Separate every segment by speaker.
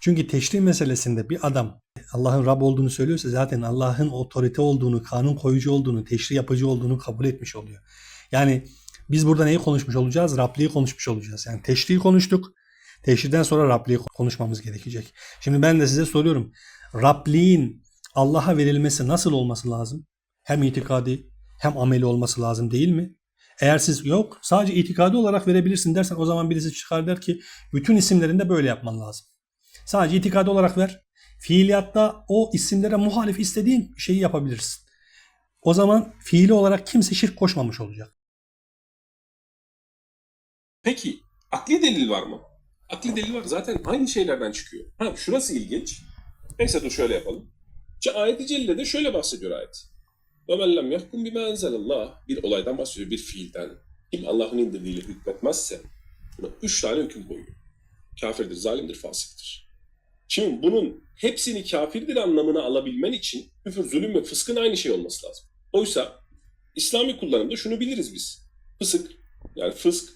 Speaker 1: Çünkü teşri meselesinde bir adam Allah'ın Rab olduğunu söylüyorsa zaten Allah'ın otorite olduğunu, kanun koyucu olduğunu, teşri yapıcı olduğunu kabul etmiş oluyor. Yani biz burada neyi konuşmuş olacağız? Rabliği konuşmuş olacağız. Yani teşriği konuştuk. Teşriden sonra Rabliği konuşmamız gerekecek. Şimdi ben de size soruyorum. Rabliğin Allah'a verilmesi nasıl olması lazım? Hem itikadi hem ameli olması lazım değil mi? Eğer siz yok sadece itikadi olarak verebilirsin dersen o zaman birisi çıkar der ki bütün isimlerinde böyle yapman lazım. Sadece itikadi olarak ver. Fiiliyatta o isimlere muhalif istediğin şeyi yapabilirsin. O zaman fiili olarak kimse şirk koşmamış olacak.
Speaker 2: Peki akli delil var mı? Akli delil var zaten aynı şeylerden çıkıyor. Ha şurası ilginç. Neyse dur şöyle yapalım. Ce ayet-i Celle'de şöyle bahsediyor ayet. وَمَنْ لَمْ يَحْكُمْ بِمَا أَنْزَلَ اللّٰهِ Bir olaydan bahsediyor, bir fiilden. Kim Allah'ın indirdiğiyle hükmetmezse buna üç tane hüküm koyuyor. Kafirdir, zalimdir, fasiktir. Şimdi bunun hepsini kafirdir anlamına alabilmen için küfür, zulüm ve fıskın aynı şey olması lazım. Oysa İslami kullanımda şunu biliriz biz. Fısık, yani fısk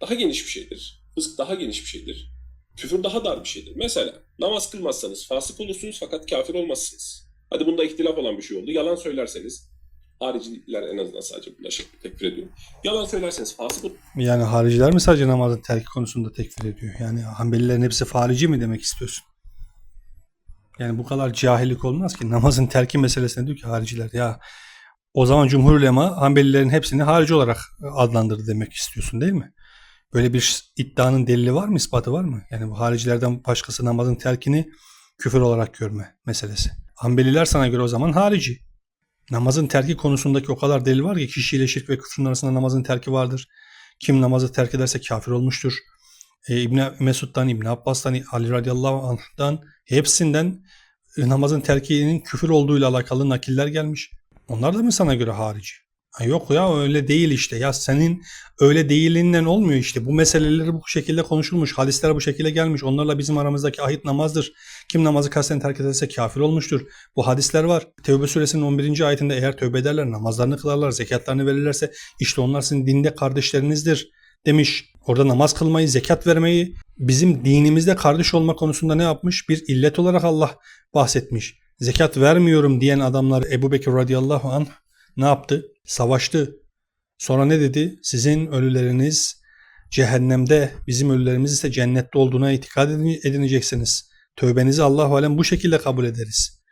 Speaker 2: daha geniş bir şeydir. Fısk daha geniş bir şeydir. Küfür daha dar bir şeydir. Mesela namaz kılmazsanız fasık olursunuz fakat kafir olmazsınız. Hadi bunda ihtilaf olan bir şey oldu. Yalan söylerseniz, hariciler en azından sadece buna şey tekfir ediyor. Yalan söylerseniz fasık olur.
Speaker 1: Yani hariciler mi sadece namazın terki konusunda tekfir ediyor? Yani Hanbelilerin hepsi farici mi demek istiyorsun? Yani bu kadar cahillik olmaz ki. Namazın terki meselesine diyor ki hariciler ya o zaman cumhur ulema Hanbelilerin hepsini harici olarak adlandırdı demek istiyorsun değil mi? Böyle bir iddianın delili var mı, ispatı var mı? Yani bu haricilerden başkası namazın terkini küfür olarak görme meselesi. Hanbeliler sana göre o zaman harici. Namazın terki konusundaki o kadar delil var ki kişiyle şirk ve küfrün arasında namazın terki vardır. Kim namazı terk ederse kafir olmuştur. E, İbni Mesud'dan, İbni Abbas'tan, Ali radıyallahu anh'dan hepsinden namazın terkinin küfür olduğuyla alakalı nakiller gelmiş. Onlar da mı sana göre harici? Ha, yok ya öyle değil işte. Ya senin öyle değilinden olmuyor işte. Bu meseleleri bu şekilde konuşulmuş. Hadisler bu şekilde gelmiş. Onlarla bizim aramızdaki ahit namazdır. Kim namazı kasten terk ederse kafir olmuştur. Bu hadisler var. Tevbe suresinin 11. ayetinde eğer tövbe ederler, namazlarını kılarlar, zekatlarını verirlerse işte onlar sizin dinde kardeşlerinizdir demiş. Orada namaz kılmayı, zekat vermeyi bizim dinimizde kardeş olma konusunda ne yapmış? Bir illet olarak Allah bahsetmiş. Zekat vermiyorum diyen adamlar Ebu Bekir radıyallahu anh ne yaptı? Savaştı. Sonra ne dedi? Sizin ölüleriniz cehennemde, bizim ölülerimiz ise cennette olduğuna itikad edineceksiniz. Tövbenizi Allahu alem bu şekilde kabul ederiz.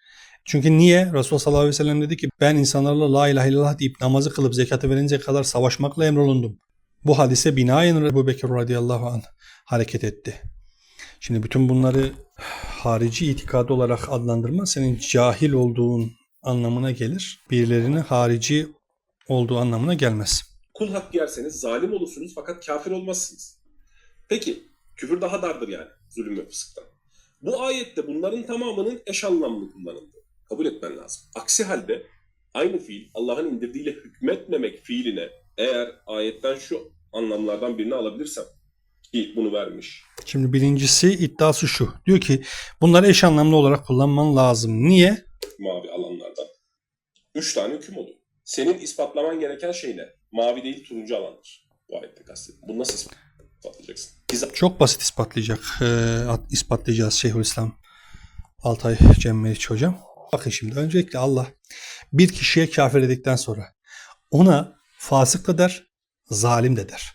Speaker 1: Çünkü niye? Resulullah sallallahu aleyhi ve sellem dedi ki ben insanlarla la ilahe illallah deyip namazı kılıp zekatı verince kadar savaşmakla emrolundum. Bu hadise binaen Ebu Bekir radıyallahu anh hareket etti. Şimdi bütün bunları harici itikadı olarak adlandırma senin cahil olduğun anlamına gelir. Birilerinin harici olduğu anlamına gelmez.
Speaker 2: Kul hakkı yerseniz zalim olursunuz fakat kafir olmazsınız. Peki küfür daha dardır yani zulüm ve fısktan. Bu ayette bunların tamamının eş anlamlı kullanıldı. Kabul etmen lazım. Aksi halde aynı fiil Allah'ın indirdiğiyle hükmetmemek fiiline eğer ayetten şu anlamlardan birini alabilirsem ki bunu vermiş.
Speaker 1: Şimdi birincisi iddiası şu. Diyor ki bunları eş anlamlı olarak kullanman lazım. Niye?
Speaker 2: mavi alanlardan. Üç tane hüküm oluyor. Senin ispatlaman gereken şey ne? Mavi değil turuncu alandır. Bu ayette kastediyorum. Bunu nasıl ispatlayacaksın? Biz
Speaker 1: Çok basit ispatlayacak. E, ispatlayacağız Şeyhülislam Altay Cem Meriç hocam. Bakın şimdi öncelikle Allah bir kişiye kafir dedikten sonra ona fasık da der, zalim de der.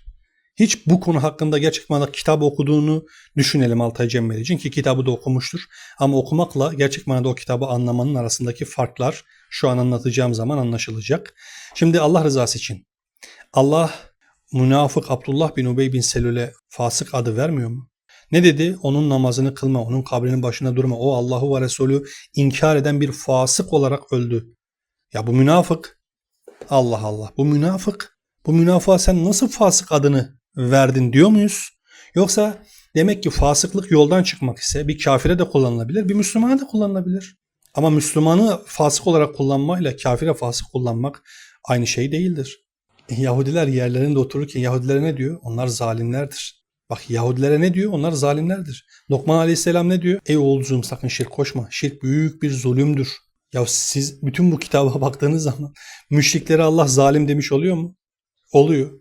Speaker 1: Hiç bu konu hakkında gerçek kitap okuduğunu düşünelim Altay Cem Meriç'in ki kitabı da okumuştur. Ama okumakla gerçek o kitabı anlamanın arasındaki farklar şu an anlatacağım zaman anlaşılacak. Şimdi Allah rızası için Allah münafık Abdullah bin Ubey bin Selül'e fasık adı vermiyor mu? Ne dedi? Onun namazını kılma, onun kabrinin başına durma. O Allahu ve Resulü inkar eden bir fasık olarak öldü. Ya bu münafık. Allah Allah. Bu münafık. Bu münafığa sen nasıl fasık adını verdin diyor muyuz? Yoksa demek ki fasıklık yoldan çıkmak ise bir kafire de kullanılabilir, bir Müslümana da kullanılabilir. Ama Müslümanı fasık olarak kullanmayla kafire fasık kullanmak aynı şey değildir. Yahudiler yerlerinde otururken Yahudilere ne diyor? Onlar zalimlerdir. Bak Yahudilere ne diyor? Onlar zalimlerdir. Lokman Aleyhisselam ne diyor? Ey oğulcuğum sakın şirk koşma. Şirk büyük bir zulümdür. Ya siz bütün bu kitaba baktığınız zaman müşrikleri Allah zalim demiş oluyor mu? Oluyor.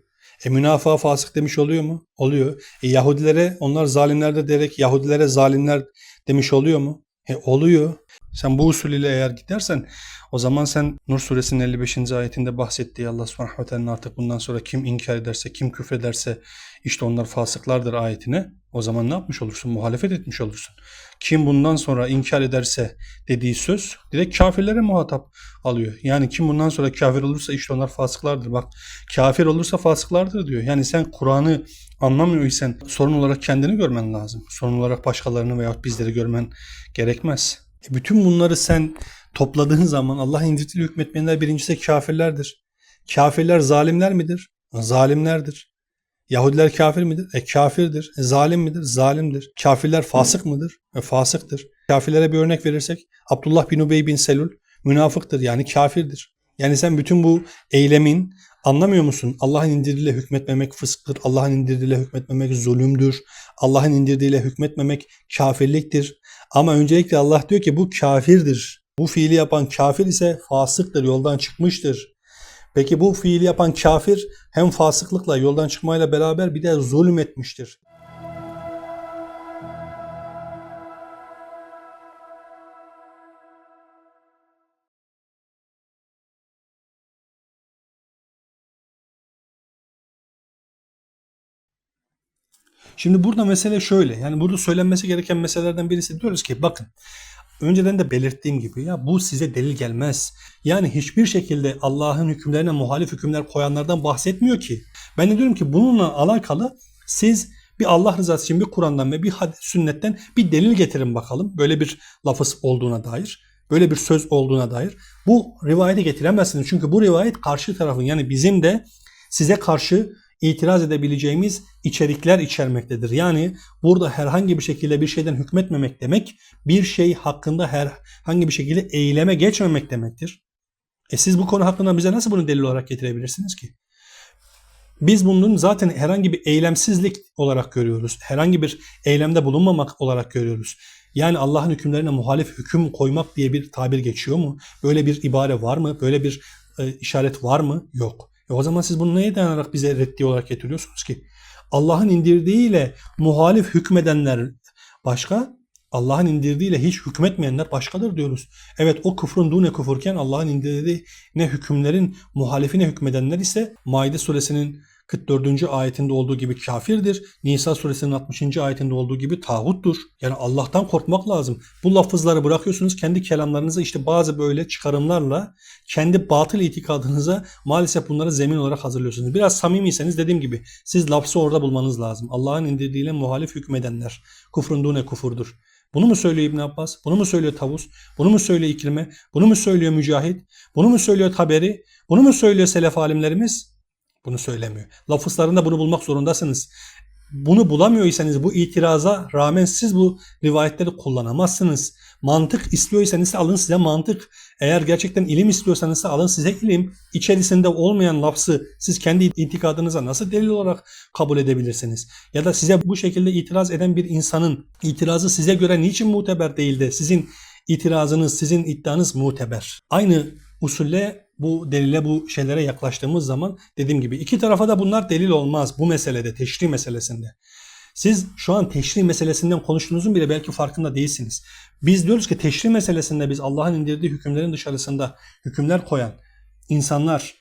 Speaker 1: E münafığa fasık demiş oluyor mu? Oluyor. E Yahudilere onlar zalimlerdir diyerek Yahudilere zalimler demiş oluyor mu? E oluyor. Sen bu usul ile eğer gidersen o zaman sen Nur suresinin 55. ayetinde bahsettiği Allah subhanahu ve artık bundan sonra kim inkar ederse, kim küfrederse işte onlar fasıklardır ayetine. O zaman ne yapmış olursun? Muhalefet etmiş olursun. Kim bundan sonra inkar ederse dediği söz direkt kafirlere muhatap alıyor. Yani kim bundan sonra kafir olursa işte onlar fasıklardır. Bak kafir olursa fasıklardır diyor. Yani sen Kur'an'ı anlamıyorsan sorun olarak kendini görmen lazım. Sorun olarak başkalarını veyahut bizleri görmen gerekmez. E bütün bunları sen topladığın zaman Allah indirtiyle hükmetmeyenler birincisi kafirlerdir. Kafirler zalimler midir? Zalimlerdir. Yahudiler kafir midir? E kafirdir. E, zalim midir? Zalimdir. Kafirler fasık mıdır? E fasıktır. Kafirlere bir örnek verirsek Abdullah bin Ubey bin Selul münafıktır yani kafirdir. Yani sen bütün bu eylemin anlamıyor musun? Allah'ın indirdiğiyle hükmetmemek fısktır. Allah'ın indirdiğiyle hükmetmemek zulümdür. Allah'ın indirdiğiyle hükmetmemek kafirliktir. Ama öncelikle Allah diyor ki bu kafirdir. Bu fiili yapan kafir ise fasıktır, yoldan çıkmıştır. Peki bu fiili yapan kafir hem fasıklıkla, yoldan çıkmayla beraber bir de zulüm etmiştir. Şimdi burada mesele şöyle. Yani burada söylenmesi gereken meselelerden birisi diyoruz ki bakın önceden de belirttiğim gibi ya bu size delil gelmez. Yani hiçbir şekilde Allah'ın hükümlerine muhalif hükümler koyanlardan bahsetmiyor ki. Ben de diyorum ki bununla alakalı siz bir Allah rızası için bir Kur'an'dan ve bir hadis sünnetten bir delil getirin bakalım. Böyle bir lafız olduğuna dair. Böyle bir söz olduğuna dair. Bu rivayeti getiremezsiniz. Çünkü bu rivayet karşı tarafın yani bizim de size karşı itiraz edebileceğimiz içerikler içermektedir. Yani burada herhangi bir şekilde bir şeyden hükmetmemek demek bir şey hakkında herhangi bir şekilde eyleme geçmemek demektir. E siz bu konu hakkında bize nasıl bunu delil olarak getirebilirsiniz ki? Biz bunun zaten herhangi bir eylemsizlik olarak görüyoruz. Herhangi bir eylemde bulunmamak olarak görüyoruz. Yani Allah'ın hükümlerine muhalif hüküm koymak diye bir tabir geçiyor mu? Böyle bir ibare var mı? Böyle bir e, işaret var mı? Yok. E o zaman siz bunu neye dayanarak bize reddi olarak getiriyorsunuz ki? Allah'ın indirdiğiyle muhalif hükmedenler başka, Allah'ın indirdiğiyle hiç hükmetmeyenler başkadır diyoruz. Evet o küfrün dune küfürken Allah'ın indirdiği ne hükümlerin muhalifine hükmedenler ise Maide suresinin 44. ayetinde olduğu gibi kafirdir. Nisa suresinin 60. ayetinde olduğu gibi tağuttur. Yani Allah'tan korkmak lazım. Bu lafızları bırakıyorsunuz kendi kelamlarınıza işte bazı böyle çıkarımlarla kendi batıl itikadınıza maalesef bunları zemin olarak hazırlıyorsunuz. Biraz samimiyseniz dediğim gibi siz lafzı orada bulmanız lazım. Allah'ın indirdiğiyle muhalif hükmedenler. Kufrun dune kufurdur. Bunu mu söylüyor İbn Abbas? Bunu mu söylüyor Tavus? Bunu mu söylüyor İkrime? Bunu mu söylüyor Mücahit? Bunu mu söylüyor Taberi? Bunu mu söylüyor selef alimlerimiz? Bunu söylemiyor. Lafızlarında bunu bulmak zorundasınız. Bunu bulamıyorsanız bu itiraza rağmen siz bu rivayetleri kullanamazsınız. Mantık istiyorsanız alın size mantık. Eğer gerçekten ilim istiyorsanız alın size ilim. İçerisinde olmayan lafzı siz kendi itikadınıza nasıl delil olarak kabul edebilirsiniz? Ya da size bu şekilde itiraz eden bir insanın itirazı size göre niçin muteber değil de sizin itirazınız, sizin iddianız muteber. Aynı usulle bu delile bu şeylere yaklaştığımız zaman dediğim gibi iki tarafa da bunlar delil olmaz bu meselede teşri meselesinde. Siz şu an teşri meselesinden konuştuğunuzun bile belki farkında değilsiniz. Biz diyoruz ki teşri meselesinde biz Allah'ın indirdiği hükümlerin dışarısında hükümler koyan insanlar,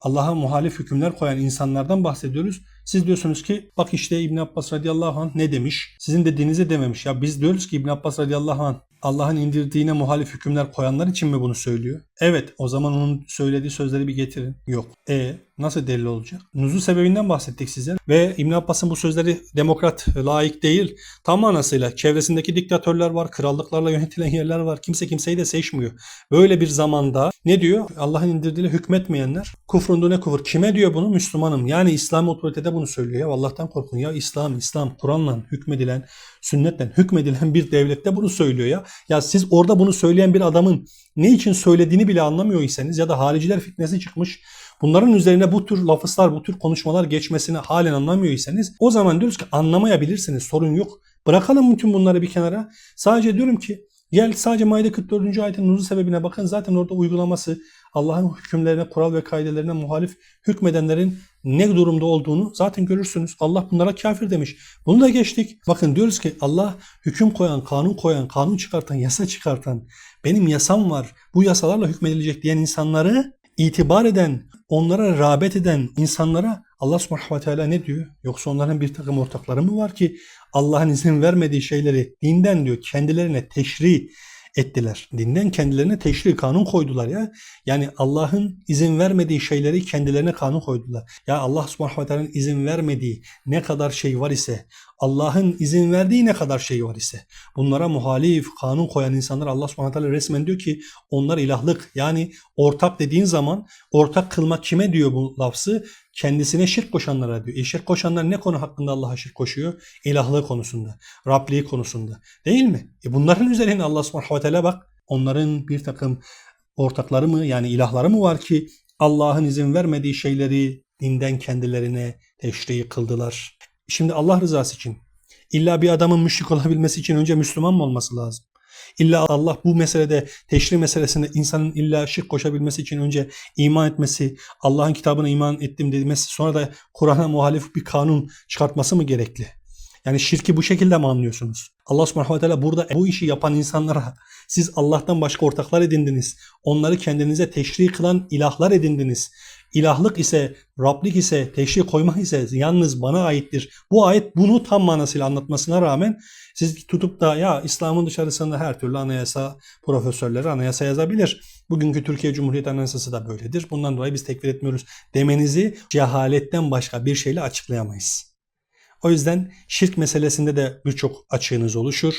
Speaker 1: Allah'a muhalif hükümler koyan insanlardan bahsediyoruz. Siz diyorsunuz ki bak işte İbn Abbas radıyallahu anh ne demiş? Sizin dediğinizi dememiş. Ya biz diyoruz ki İbn Abbas radıyallahu anh Allah'ın indirdiğine muhalif hükümler koyanlar için mi bunu söylüyor? Evet o zaman onun söylediği sözleri bir getirin. Yok. E nasıl delil olacak? Nuzul sebebinden bahsettik size. Ve İbn Abbas'ın bu sözleri demokrat, layık değil. Tam manasıyla çevresindeki diktatörler var, krallıklarla yönetilen yerler var. Kimse kimseyi de seçmiyor. Böyle bir zamanda ne diyor? Allah'ın indirdiğiyle hükmetmeyenler kufrundu ne kufur. Kime diyor bunu? Müslümanım. Yani İslam otoritede bunu söylüyor. Ya Allah'tan korkun ya İslam, İslam, Kur'an'la hükmedilen, sünnetle hükmedilen bir devlette bunu söylüyor ya. Ya siz orada bunu söyleyen bir adamın ne için söylediğini bile anlamıyorsanız ya da hariciler fitnesi çıkmış bunların üzerine bu tür lafızlar, bu tür konuşmalar geçmesini halen anlamıyorsanız o zaman diyoruz ki anlamayabilirsiniz sorun yok. Bırakalım bütün bunları bir kenara. Sadece diyorum ki gel sadece Maide 44. ayetin nuzul sebebine bakın zaten orada uygulaması Allah'ın hükümlerine, kural ve kaidelerine muhalif hükmedenlerin ne durumda olduğunu zaten görürsünüz. Allah bunlara kafir demiş. Bunu da geçtik. Bakın diyoruz ki Allah hüküm koyan, kanun koyan, kanun çıkartan, yasa çıkartan, benim yasam var, bu yasalarla hükmedilecek diyen insanları itibar eden, onlara rağbet eden insanlara Allah subhanahu ve teala ne diyor? Yoksa onların bir takım ortakları mı var ki Allah'ın izin vermediği şeyleri dinden diyor kendilerine teşri ettiler. Dinden kendilerine teşri kanun koydular ya. Yani Allah'ın izin vermediği şeyleri kendilerine kanun koydular. Ya Allah subhanahu ve teala'nın izin vermediği ne kadar şey var ise Allah'ın izin verdiği ne kadar şey var ise bunlara muhalif kanun koyan insanlar Allah subhanahu teala resmen diyor ki onlar ilahlık yani ortak dediğin zaman ortak kılmak kime diyor bu lafzı? Kendisine şirk koşanlara diyor. E şirk koşanlar ne konu hakkında Allah'a şirk koşuyor? İlahlığı konusunda, Rabliği konusunda. Değil mi? E bunların üzerine Allah subhanahu teala bak onların bir takım ortakları mı yani ilahları mı var ki Allah'ın izin vermediği şeyleri dinden kendilerine teşri kıldılar. Şimdi Allah rızası için illa bir adamın müşrik olabilmesi için önce Müslüman mı olması lazım? İlla Allah bu meselede teşri meselesinde insanın illa şirk koşabilmesi için önce iman etmesi, Allah'ın kitabına iman ettim demesi sonra da Kur'an'a muhalif bir kanun çıkartması mı gerekli? Yani şirki bu şekilde mi anlıyorsunuz? Allah subhanahu ve teala burada bu işi yapan insanlara siz Allah'tan başka ortaklar edindiniz. Onları kendinize teşri kılan ilahlar edindiniz. İlahlık ise, Rablik ise, teşri koymak ise yalnız bana aittir. Bu ayet bunu tam manasıyla anlatmasına rağmen siz tutup da ya İslam'ın dışarısında her türlü anayasa profesörleri anayasa yazabilir. Bugünkü Türkiye Cumhuriyeti Anayasası da böyledir. Bundan dolayı biz tekfir etmiyoruz demenizi cehaletten başka bir şeyle açıklayamayız. O yüzden şirk meselesinde de birçok açığınız oluşur.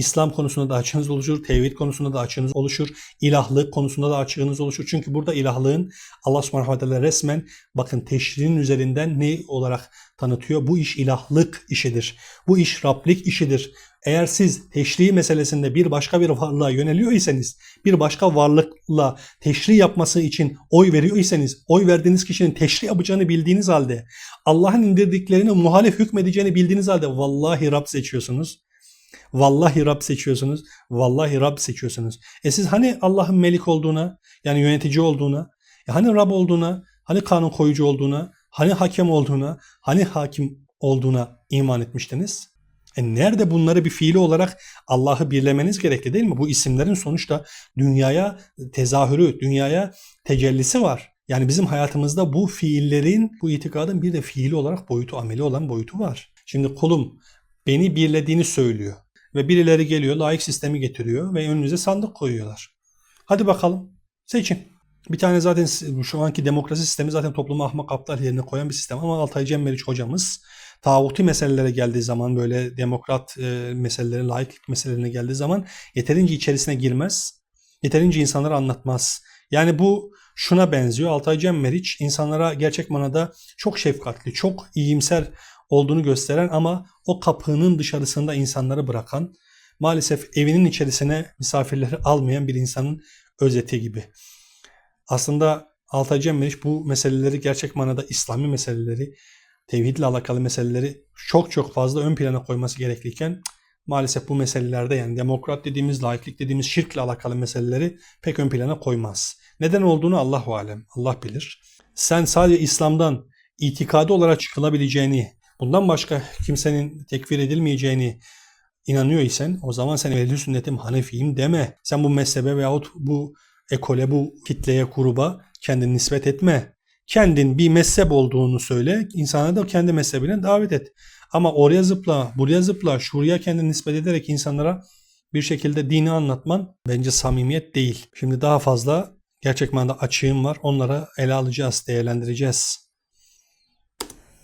Speaker 1: İslam konusunda da açığınız oluşur. Tevhid konusunda da açığınız oluşur. İlahlık konusunda da açığınız oluşur. Çünkü burada ilahlığın Allah subhanahu ve resmen bakın teşrinin üzerinden ne olarak tanıtıyor? Bu iş ilahlık işidir. Bu iş Rablik işidir. Eğer siz teşri meselesinde bir başka bir varlığa yöneliyor iseniz, bir başka varlıkla teşri yapması için oy veriyor iseniz, oy verdiğiniz kişinin teşri yapacağını bildiğiniz halde, Allah'ın indirdiklerini muhalif hükmedeceğini bildiğiniz halde vallahi Rab seçiyorsunuz. Vallahi Rab seçiyorsunuz. Vallahi Rab seçiyorsunuz. E siz hani Allah'ın melik olduğuna, yani yönetici olduğuna, e hani Rab olduğuna, hani kanun koyucu olduğuna, hani hakem olduğuna, hani hakim olduğuna iman etmiştiniz? E nerede bunları bir fiili olarak Allah'ı birlemeniz gerekli değil mi? Bu isimlerin sonuçta dünyaya tezahürü, dünyaya tecellisi var. Yani bizim hayatımızda bu fiillerin, bu itikadın bir de fiili olarak boyutu, ameli olan boyutu var. Şimdi kulum beni birlediğini söylüyor. Ve birileri geliyor, layık sistemi getiriyor ve önünüze sandık koyuyorlar. Hadi bakalım, seçin. Bir tane zaten şu anki demokrasi sistemi zaten toplumu ahmak aptal yerine koyan bir sistem ama Altay Cem Meriç hocamız tağuti meselelere geldiği zaman böyle demokrat e, meselelerin, laiklik meselelerine geldiği zaman yeterince içerisine girmez. Yeterince insanlara anlatmaz. Yani bu şuna benziyor. Altay Cem Meriç insanlara gerçek manada çok şefkatli, çok iyimser olduğunu gösteren ama o kapının dışarısında insanları bırakan, maalesef evinin içerisine misafirleri almayan bir insanın özeti gibi. Aslında Altay Cem Meriç bu meseleleri gerçek manada İslami meseleleri, tevhidle alakalı meseleleri çok çok fazla ön plana koyması gerekliyken maalesef bu meselelerde yani demokrat dediğimiz, laiklik dediğimiz şirkle alakalı meseleleri pek ön plana koymaz. Neden olduğunu Allahu alem, Allah bilir. Sen sadece İslam'dan itikadi olarak çıkılabileceğini, bundan başka kimsenin tekfir edilmeyeceğini inanıyor isen o zaman sen ehl sünnetim Hanefiyim deme. Sen bu mezhebe veyahut bu ekole, bu kitleye, gruba kendini nispet etme. Kendin bir mezhep olduğunu söyle, insana da kendi mezhebine davet et. Ama oraya zıpla, buraya zıpla, şuraya kendini nispet ederek insanlara bir şekilde dini anlatman bence samimiyet değil. Şimdi daha fazla gerçek manada açığım var. Onlara ele alacağız, değerlendireceğiz.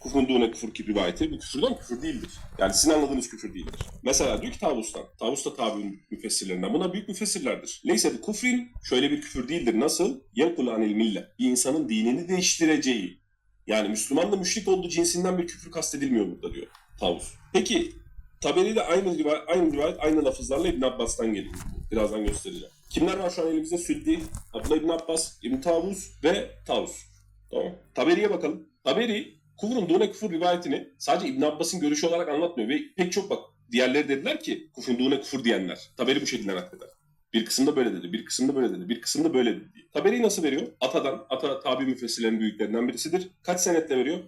Speaker 2: Kufrun dune küfür ki rivayeti bu küfürden küfür değildir. Yani sizin anladığınız küfür değildir. Mesela diyor ki Tavus'tan. Tavus da tabi'in müfessirlerinden. Buna büyük müfessirlerdir. Neyse bu kufrin şöyle bir küfür değildir. Nasıl? Yenkul anil mille. Bir insanın dinini değiştireceği. Yani Müslüman da müşrik olduğu cinsinden bir küfür kastedilmiyor burada diyor Tavus. Peki Taberi de aynı rivayet, aynı rivayet, aynı lafızlarla İbn Abbas'tan geliyor. Birazdan göstereceğim. Kimler var şu an elimizde? Süddi, Abdullah İbn Abbas, İbn Tavus ve Tavus. Tamam. Taberi'ye bakalım. Taberi Kufrun dune küfür rivayetini sadece İbn Abbas'ın görüşü olarak anlatmıyor ve pek çok bak diğerleri dediler ki kufrun dune küfür diyenler. Taberi bu şekilde nakleder. Bir kısımda böyle dedi, bir kısımda böyle dedi, bir kısımda böyle dedi. diye. Taberi'yi nasıl veriyor? Atadan, ata tabi müfessirlerin büyüklerinden birisidir. Kaç senetle veriyor?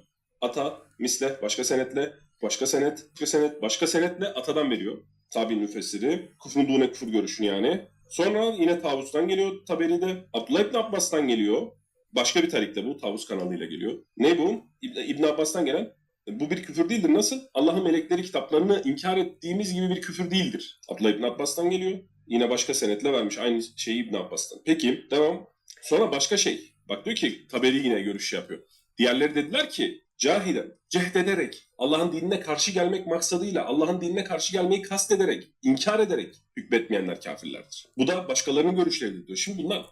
Speaker 2: Ata, misle, başka senetle, başka senet, başka senet, başka senetle atadan veriyor. Tabi müfessiri. Kufrun dune kufur görüşünü yani. Sonra yine Tavus'tan geliyor Taberi'de. Abdullah İbn Abbas'tan geliyor. Başka bir tarikle bu. Tavus kanalıyla geliyor. Ne bu? İbn, İbn Abbas'tan gelen bu bir küfür değildir. Nasıl? Allah'ın melekleri kitaplarını inkar ettiğimiz gibi bir küfür değildir. Abdullah İbn Abbas'tan geliyor. Yine başka senetle vermiş. Aynı şeyi İbn Abbas'tan. Peki devam. Sonra başka şey. Bak diyor ki Taberi yine görüş yapıyor. Diğerleri dediler ki cahilen, cehdederek, Allah'ın dinine karşı gelmek maksadıyla, Allah'ın dinine karşı gelmeyi kastederek, inkar ederek hükmetmeyenler kafirlerdir. Bu da başkalarının görüşleridir diyor. Şimdi bunlar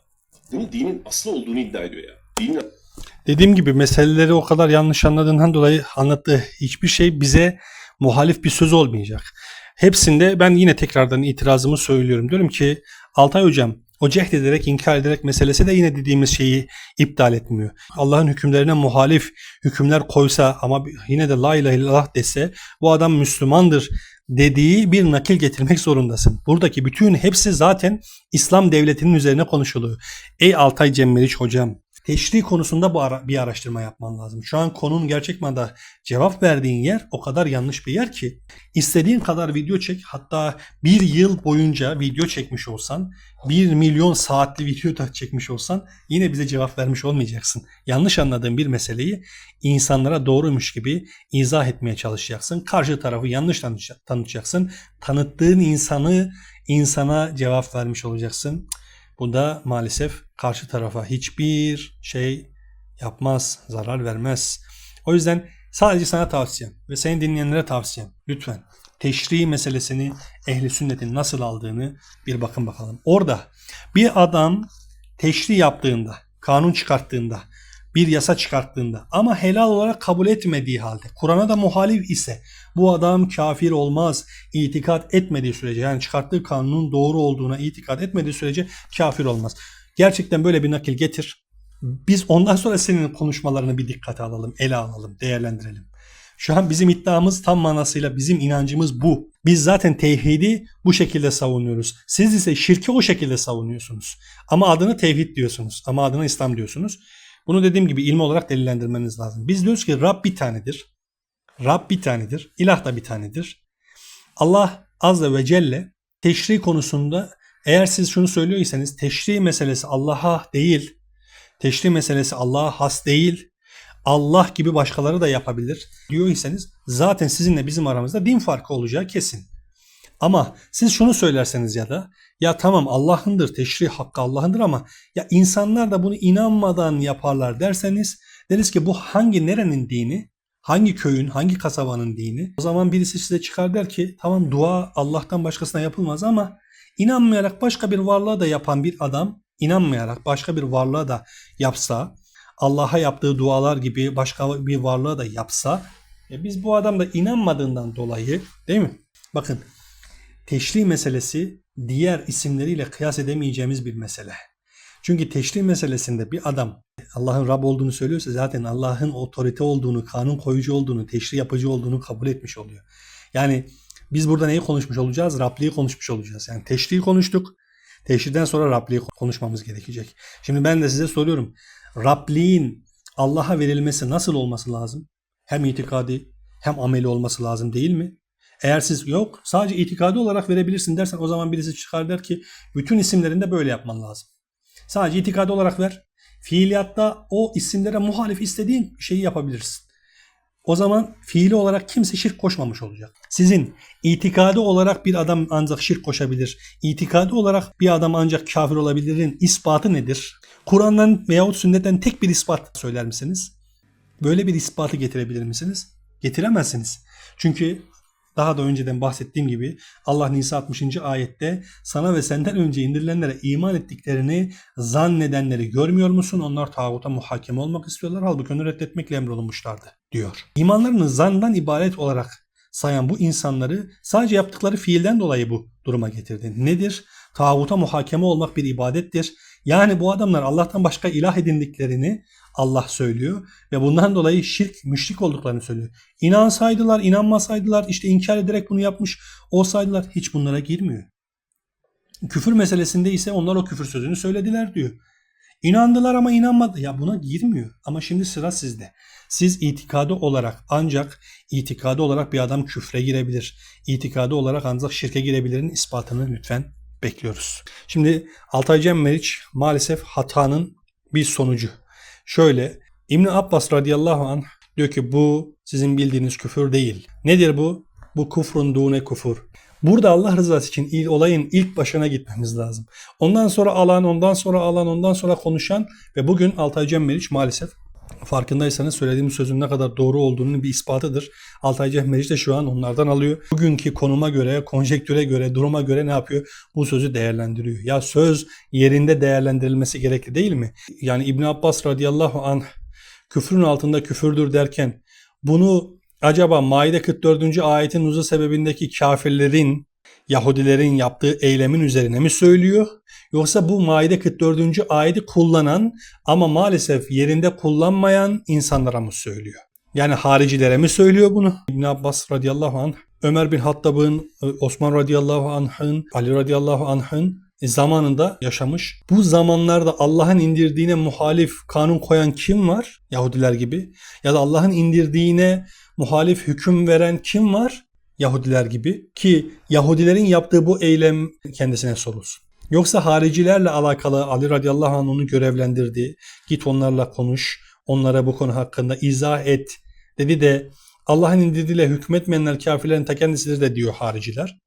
Speaker 2: bunun dinin aslı olduğunu iddia ediyor ya. Dinin
Speaker 1: Dediğim gibi meseleleri o kadar yanlış anladığından dolayı anlattığı hiçbir şey bize muhalif bir söz olmayacak. Hepsinde ben yine tekrardan itirazımı söylüyorum. Diyorum ki Altay Hocam o cehd ederek, inkar ederek meselesi de yine dediğimiz şeyi iptal etmiyor. Allah'ın hükümlerine muhalif hükümler koysa ama yine de la ilahe illallah dese bu adam Müslümandır dediği bir nakil getirmek zorundasın. Buradaki bütün hepsi zaten İslam devletinin üzerine konuşuluyor. Ey Altay Cemmeriç hocam teşri konusunda bu ara, bir araştırma yapman lazım. Şu an konunun gerçek manada cevap verdiğin yer o kadar yanlış bir yer ki istediğin kadar video çek hatta bir yıl boyunca video çekmiş olsan bir milyon saatli video da çekmiş olsan yine bize cevap vermiş olmayacaksın. Yanlış anladığın bir meseleyi insanlara doğruymuş gibi izah etmeye çalışacaksın. Karşı tarafı yanlış tanıtacaksın. Tanıttığın insanı insana cevap vermiş olacaksın. Bu da maalesef karşı tarafa hiçbir şey yapmaz, zarar vermez. O yüzden sadece sana tavsiyem ve seni dinleyenlere tavsiyem lütfen teşri meselesini ehli sünnetin nasıl aldığını bir bakın bakalım. Orada bir adam teşri yaptığında, kanun çıkarttığında, bir yasa çıkarttığında ama helal olarak kabul etmediği halde Kur'an'a da muhalif ise bu adam kafir olmaz. İtikat etmediği sürece yani çıkarttığı kanunun doğru olduğuna itikat etmediği sürece kafir olmaz. Gerçekten böyle bir nakil getir. Biz ondan sonra senin konuşmalarını bir dikkate alalım, ele alalım, değerlendirelim. Şu an bizim iddiamız tam manasıyla bizim inancımız bu. Biz zaten tevhidi bu şekilde savunuyoruz. Siz ise şirki o şekilde savunuyorsunuz. Ama adını tevhid diyorsunuz. Ama adını İslam diyorsunuz. Bunu dediğim gibi ilmi olarak delillendirmeniz lazım. Biz diyoruz ki Rab bir tanedir. Rab bir tanedir. İlah da bir tanedir. Allah Azze ve Celle teşri konusunda eğer siz şunu söylüyorsanız teşri meselesi Allah'a değil, teşri meselesi Allah'a has değil, Allah gibi başkaları da yapabilir diyorsanız zaten sizinle bizim aramızda din farkı olacağı kesin. Ama siz şunu söylerseniz ya da ya tamam Allah'ındır teşrih hakkı Allah'ındır ama ya insanlar da bunu inanmadan yaparlar derseniz deriz ki bu hangi nerenin dini? Hangi köyün, hangi kasabanın dini? O zaman birisi size çıkar der ki tamam dua Allah'tan başkasına yapılmaz ama inanmayarak başka bir varlığa da yapan bir adam inanmayarak başka bir varlığa da yapsa Allah'a yaptığı dualar gibi başka bir varlığa da yapsa e biz bu adam da inanmadığından dolayı değil mi? Bakın teşri meselesi diğer isimleriyle kıyas edemeyeceğimiz bir mesele. Çünkü teşri meselesinde bir adam Allah'ın Rab olduğunu söylüyorsa zaten Allah'ın otorite olduğunu, kanun koyucu olduğunu, teşri yapıcı olduğunu kabul etmiş oluyor. Yani biz burada neyi konuşmuş olacağız? Rabliği konuşmuş olacağız. Yani teşriyi konuştuk. Teşriden sonra Rabliği konuşmamız gerekecek. Şimdi ben de size soruyorum. Rabliğin Allah'a verilmesi nasıl olması lazım? Hem itikadi hem ameli olması lazım değil mi? Eğer siz yok sadece itikadi olarak verebilirsin dersen o zaman birisi çıkar der ki bütün isimlerinde böyle yapman lazım. Sadece itikadi olarak ver. Fiiliyatta o isimlere muhalif istediğin şeyi yapabilirsin. O zaman fiili olarak kimse şirk koşmamış olacak. Sizin itikadi olarak bir adam ancak şirk koşabilir. İtikadi olarak bir adam ancak kafir olabilirin ispatı nedir? Kur'an'dan veyahut sünnetten tek bir ispat söyler misiniz? Böyle bir ispatı getirebilir misiniz? Getiremezsiniz. Çünkü daha da önceden bahsettiğim gibi Allah Nisa 60. ayette sana ve senden önce indirilenlere iman ettiklerini zannedenleri görmüyor musun? Onlar tağuta muhakeme olmak istiyorlar. Halbuki onu reddetmekle emrolunmuşlardı diyor. İmanlarını zandan ibaret olarak sayan bu insanları sadece yaptıkları fiilden dolayı bu duruma getirdi. Nedir? Tağuta muhakeme olmak bir ibadettir. Yani bu adamlar Allah'tan başka ilah edindiklerini Allah söylüyor ve bundan dolayı şirk, müşrik olduklarını söylüyor. İnansaydılar, inanmasaydılar, işte inkar ederek bunu yapmış olsaydılar hiç bunlara girmiyor. Küfür meselesinde ise onlar o küfür sözünü söylediler diyor. İnandılar ama inanmadı. Ya buna girmiyor. Ama şimdi sıra sizde. Siz itikadı olarak ancak itikadı olarak bir adam küfre girebilir. İtikadı olarak ancak şirke girebilirin ispatını lütfen bekliyoruz. Şimdi Altay Cem Meriç maalesef hatanın bir sonucu. Şöyle İbn Abbas radıyallahu anh diyor ki bu sizin bildiğiniz küfür değil. Nedir bu? Bu kufrun dune kufur. Burada Allah rızası için il, olayın ilk başına gitmemiz lazım. Ondan sonra alan, ondan sonra alan, ondan sonra konuşan ve bugün Altay Cem Meriç maalesef farkındaysanız söylediğim sözün ne kadar doğru olduğunun bir ispatıdır. Altay Cem Meriç de şu an onlardan alıyor. Bugünkü konuma göre, konjektüre göre, duruma göre ne yapıyor? Bu sözü değerlendiriyor. Ya söz yerinde değerlendirilmesi gerekli değil mi? Yani İbn Abbas radıyallahu anh küfrün altında küfürdür derken bunu acaba Maide 44. ayetin nuzul sebebindeki kafirlerin Yahudilerin yaptığı eylemin üzerine mi söylüyor? Yoksa bu Maide 44. ayeti kullanan ama maalesef yerinde kullanmayan insanlara mı söylüyor? Yani haricilere mi söylüyor bunu? İbn Abbas radıyallahu anh, Ömer bin Hattab'ın, Osman radıyallahu anh'ın, Ali radıyallahu anh'ın zamanında yaşamış. Bu zamanlarda Allah'ın indirdiğine muhalif kanun koyan kim var? Yahudiler gibi. Ya da Allah'ın indirdiğine muhalif hüküm veren kim var? Yahudiler gibi. Ki Yahudilerin yaptığı bu eylem kendisine sorulsun. Yoksa haricilerle alakalı Ali radıyallahu anh onu görevlendirdi. Git onlarla konuş, onlara bu konu hakkında izah et dedi de Allah'ın indirdiğiyle hükmetmeyenler kafirlerin ta kendisidir de diyor hariciler.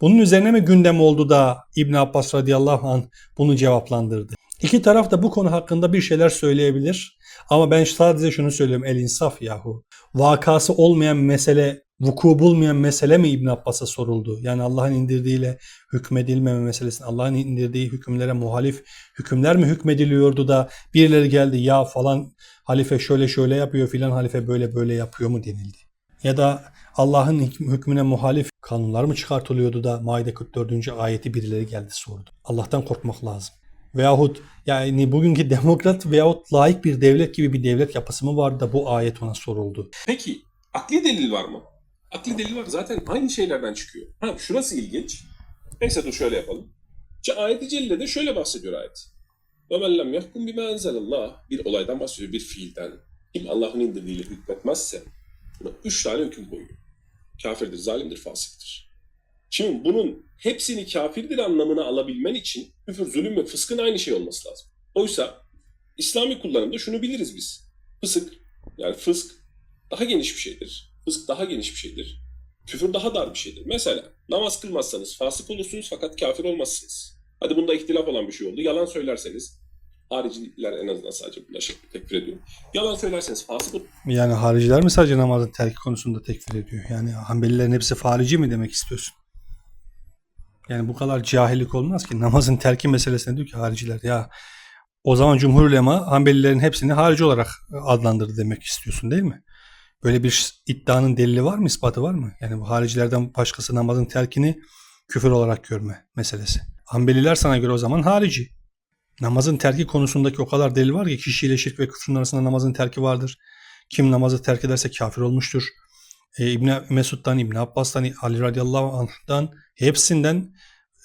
Speaker 1: Bunun üzerine mi gündem oldu da İbn Abbas radıyallahu anh bunu cevaplandırdı? İki taraf da bu konu hakkında bir şeyler söyleyebilir. Ama ben sadece şunu söylüyorum el insaf yahu. Vakası olmayan mesele, vuku bulmayan mesele mi İbn Abbas'a soruldu? Yani Allah'ın indirdiğiyle hükmedilmeme meselesini, Allah'ın indirdiği hükümlere muhalif hükümler mi hükmediliyordu da birileri geldi ya falan halife şöyle şöyle yapıyor filan halife böyle böyle yapıyor mu denildi? Ya da Allah'ın hükmüne muhalif kanunlar mı çıkartılıyordu da Maide 44. ayeti birileri geldi sordu. Allah'tan korkmak lazım. Veyahut yani bugünkü demokrat veyahut layık bir devlet gibi bir devlet yapısı mı vardı da bu ayet ona soruldu.
Speaker 2: Peki akli delil var mı? Akli delil var zaten aynı şeylerden çıkıyor. Ha şurası ilginç. Neyse dur şöyle yapalım. Ce ayeti cellede şöyle bahsediyor ayet. وَمَنْ لَمْ يَحْكُمْ بِمَا أَنْزَلَ اللّٰهِ Bir olaydan bahsediyor, bir fiilden. Kim Allah'ın indirdiğiyle hükmetmezse buna üç tane hüküm koyuyor. Kafirdir, zalimdir, fasiktir. Şimdi bunun hepsini kafirdir anlamına alabilmen için küfür, zulüm ve fıskın aynı şey olması lazım. Oysa İslami kullanımda şunu biliriz biz. Fısık, yani fısk daha geniş bir şeydir. Fısk daha geniş bir şeydir. Küfür daha dar bir şeydir. Mesela namaz kılmazsanız fasık olursunuz fakat kafir olmazsınız. Hadi bunda ihtilaf olan bir şey oldu. Yalan söylerseniz hariciler en azından sadece buna şey tekfir ediyor. Yalan söylerseniz fasık olur.
Speaker 1: Yani hariciler mi sadece namazın terki konusunda tekfir ediyor? Yani Hanbelilerin hepsi farici mi demek istiyorsun? Yani bu kadar cahillik olmaz ki. Namazın terki meselesine diyor ki hariciler ya o zaman cumhur ulema Hanbelilerin hepsini harici olarak adlandırdı demek istiyorsun değil mi? Böyle bir iddianın delili var mı, ispatı var mı? Yani bu haricilerden başkası namazın terkini küfür olarak görme meselesi. Hanbeliler sana göre o zaman harici. Namazın terki konusundaki o kadar delil var ki kişiyle şirk ve küfrün arasında namazın terki vardır. Kim namazı terk ederse kafir olmuştur. Ee, İbn Mesud'dan, İbn Abbas'tan, Ali radıyallahu anh'dan hepsinden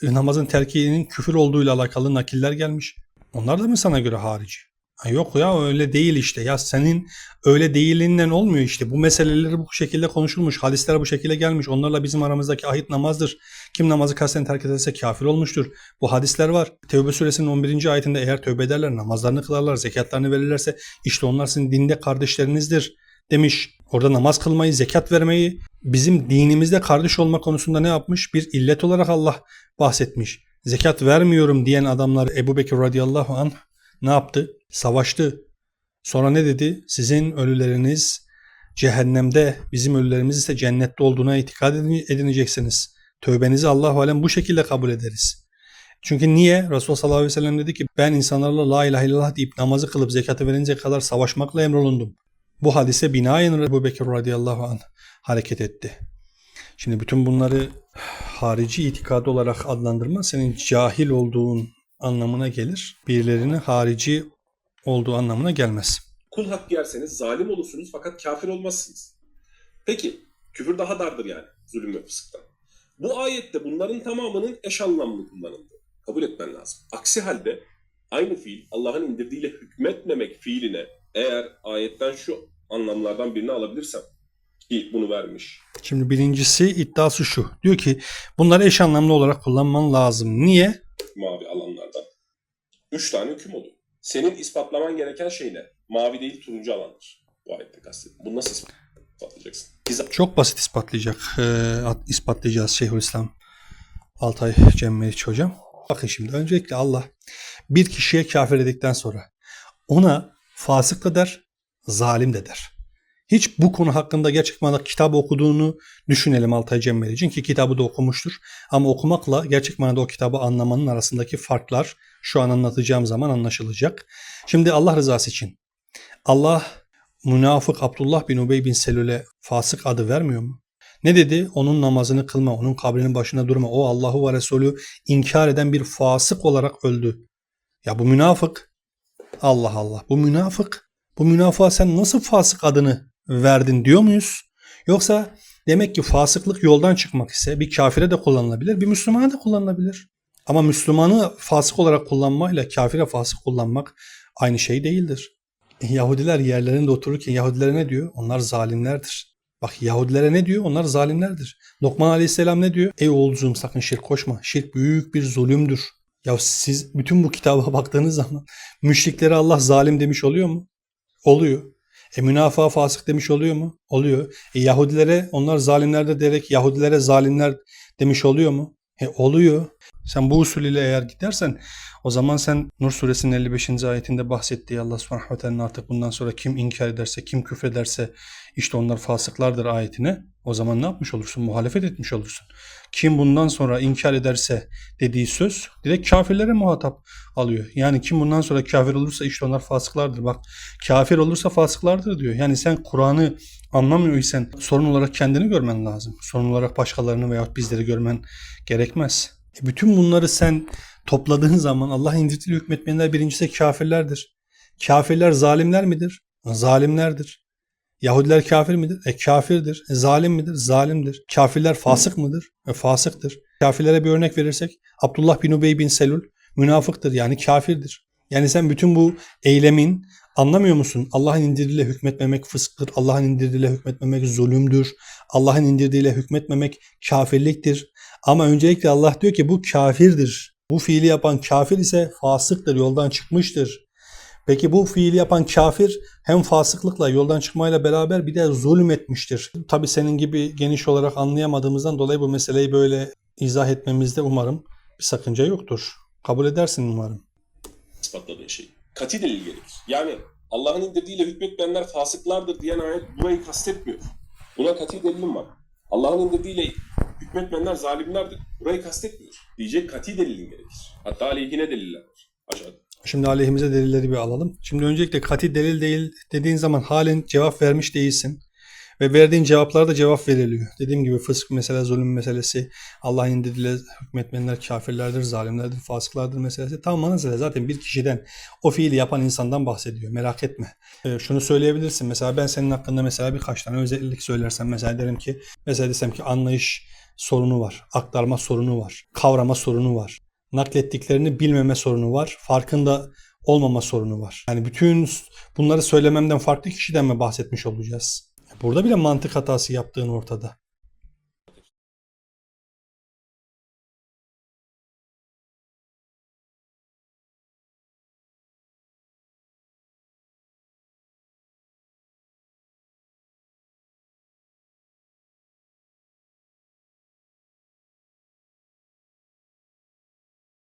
Speaker 1: e, namazın terkinin küfür olduğuyla alakalı nakiller gelmiş. Onlar da mı sana göre harici? Yok ya öyle değil işte. Ya senin öyle değilinden olmuyor işte. Bu meseleleri bu şekilde konuşulmuş. Hadisler bu şekilde gelmiş. Onlarla bizim aramızdaki ahit namazdır. Kim namazı kasten terk ederse kafir olmuştur. Bu hadisler var. Tevbe suresinin 11. ayetinde eğer tövbe ederler, namazlarını kılarlar, zekatlarını verirlerse işte onlar sizin dinde kardeşlerinizdir demiş. Orada namaz kılmayı, zekat vermeyi bizim dinimizde kardeş olma konusunda ne yapmış? Bir illet olarak Allah bahsetmiş. Zekat vermiyorum diyen adamlar Ebu Bekir radıyallahu anh ne yaptı? Savaştı. Sonra ne dedi? Sizin ölüleriniz cehennemde, bizim ölülerimiz ise cennette olduğuna itikad edineceksiniz. Tövbenizi Allahu alem bu şekilde kabul ederiz. Çünkü niye? Resulullah sallallahu aleyhi ve sellem dedi ki ben insanlarla la ilahe illallah deyip namazı kılıp zekatı verince kadar savaşmakla emrolundum. Bu hadise binaen Ebu Bekir radıyallahu anh hareket etti. Şimdi bütün bunları harici itikadı olarak adlandırma senin cahil olduğun anlamına gelir. Birilerinin harici olduğu anlamına gelmez.
Speaker 2: Kul hakkı yerseniz zalim olursunuz fakat kafir olmazsınız. Peki küfür daha dardır yani zulüm ve fısktan. Bu ayette bunların tamamının eş anlamlı kullanıldı. kabul etmen lazım. Aksi halde aynı fiil Allah'ın indirdiğiyle hükmetmemek fiiline eğer ayetten şu anlamlardan birini alabilirsem ki bunu vermiş.
Speaker 1: Şimdi birincisi iddiası şu. Diyor ki bunları eş anlamlı olarak kullanman lazım. Niye?
Speaker 2: mavi alanlardan. Üç tane hüküm oluyor. Senin ispatlaman gereken şey ne? Mavi değil turuncu alandır. Bu ayette kastediyorum. Bunu nasıl ispatlayacaksın? Biz
Speaker 1: Çok basit ispatlayacak. Ee, at- ispatlayacağız Şeyhülislam Altay Cem Meriç hocam. Bakın şimdi öncelikle Allah bir kişiye kafir dedikten sonra ona fasık da der, zalim de der. Hiç bu konu hakkında gerçek manada kitap okuduğunu düşünelim Altay Cem Meriç'in ki kitabı da okumuştur. Ama okumakla gerçek manada o kitabı anlamanın arasındaki farklar şu an anlatacağım zaman anlaşılacak. Şimdi Allah rızası için Allah münafık Abdullah bin Ubey bin Selül'e fasık adı vermiyor mu? Ne dedi? Onun namazını kılma, onun kabrinin başına durma. O Allahu ve Resulü inkar eden bir fasık olarak öldü. Ya bu münafık. Allah Allah. Bu münafık. Bu münafığa sen nasıl fasık adını verdin diyor muyuz? Yoksa demek ki fasıklık yoldan çıkmak ise bir kafire de kullanılabilir, bir Müslümana da kullanılabilir. Ama Müslümanı fasık olarak kullanmayla kafire fasık kullanmak aynı şey değildir. Yahudiler yerlerinde otururken Yahudilere ne diyor? Onlar zalimlerdir. Bak Yahudilere ne diyor? Onlar zalimlerdir. Lokman Aleyhisselam ne diyor? Ey oğulcuğum sakın şirk koşma. Şirk büyük bir zulümdür. Ya siz bütün bu kitaba baktığınız zaman müşriklere Allah zalim demiş oluyor mu? Oluyor. E münafığa fasık demiş oluyor mu? Oluyor. E Yahudilere onlar zalimlerdir diyerek Yahudilere zalimler demiş oluyor mu? E oluyor. Sen bu usul ile eğer gidersen o zaman sen Nur suresinin 55. ayetinde bahsettiği Allah subhanahu ve artık bundan sonra kim inkar ederse, kim küfrederse işte onlar fasıklardır ayetine. O zaman ne yapmış olursun? Muhalefet etmiş olursun. Kim bundan sonra inkar ederse dediği söz direkt kafirlere muhatap alıyor. Yani kim bundan sonra kafir olursa işte onlar fasıklardır. Bak kafir olursa fasıklardır diyor. Yani sen Kur'an'ı anlamıyorsan sorun olarak kendini görmen lazım. Sorun olarak başkalarını veyahut bizleri görmen gerekmez. E bütün bunları sen topladığın zaman Allah indirdiği hükmetmeyenler birincisi kafirlerdir. Kafirler zalimler midir? Zalimlerdir. Yahudiler kafir midir? E kafirdir. E, zalim midir? Zalimdir. Kafirler fasık mıdır? E fasıktır. Kafirlere bir örnek verirsek Abdullah bin Ubey bin Selul münafıktır yani kafirdir. Yani sen bütün bu eylemin anlamıyor musun? Allah'ın indirdiğiyle hükmetmemek fısktır. Allah'ın indirdiğiyle hükmetmemek zulümdür. Allah'ın indirdiğiyle hükmetmemek kafirliktir. Ama öncelikle Allah diyor ki bu kafirdir. Bu fiili yapan kafir ise fasıktır, yoldan çıkmıştır. Peki bu fiili yapan kafir hem fasıklıkla yoldan çıkmayla beraber bir de zulüm etmiştir. Tabi senin gibi geniş olarak anlayamadığımızdan dolayı bu meseleyi böyle izah etmemizde umarım bir sakınca yoktur. Kabul edersin umarım.
Speaker 2: ispatladığın şey. Kati delil gerekir. Yani Allah'ın indirdiğiyle hükmetmeyenler fasıklardır diyen ayet burayı kastetmiyor. Buna kati delilim var. Allah'ın indirdiğiyle hükmetmeyenler zalimlerdir. Burayı kastetmiyor. Diyecek kati delilin gerekir. Hatta aleyhine deliller var. Aşağıda.
Speaker 1: Şimdi aleyhimize delilleri bir alalım. Şimdi öncelikle kati delil değil dediğin zaman halen cevap vermiş değilsin. Ve verdiğin cevaplara da cevap veriliyor. Dediğim gibi fısk mesela zulüm meselesi, Allah'ın indirdiğiyle hükmetmeyenler kafirlerdir, zalimlerdir, fasıklardır meselesi. Tam manasıyla zaten bir kişiden o fiili yapan insandan bahsediyor. Merak etme. Ee, şunu söyleyebilirsin. Mesela ben senin hakkında mesela birkaç tane özellik söylersem mesela derim ki mesela desem ki anlayış sorunu var, aktarma sorunu var, kavrama sorunu var naklettiklerini bilmeme sorunu var. Farkında olmama sorunu var. Yani bütün bunları söylememden farklı kişiden mi bahsetmiş olacağız? Burada bile mantık hatası yaptığın ortada.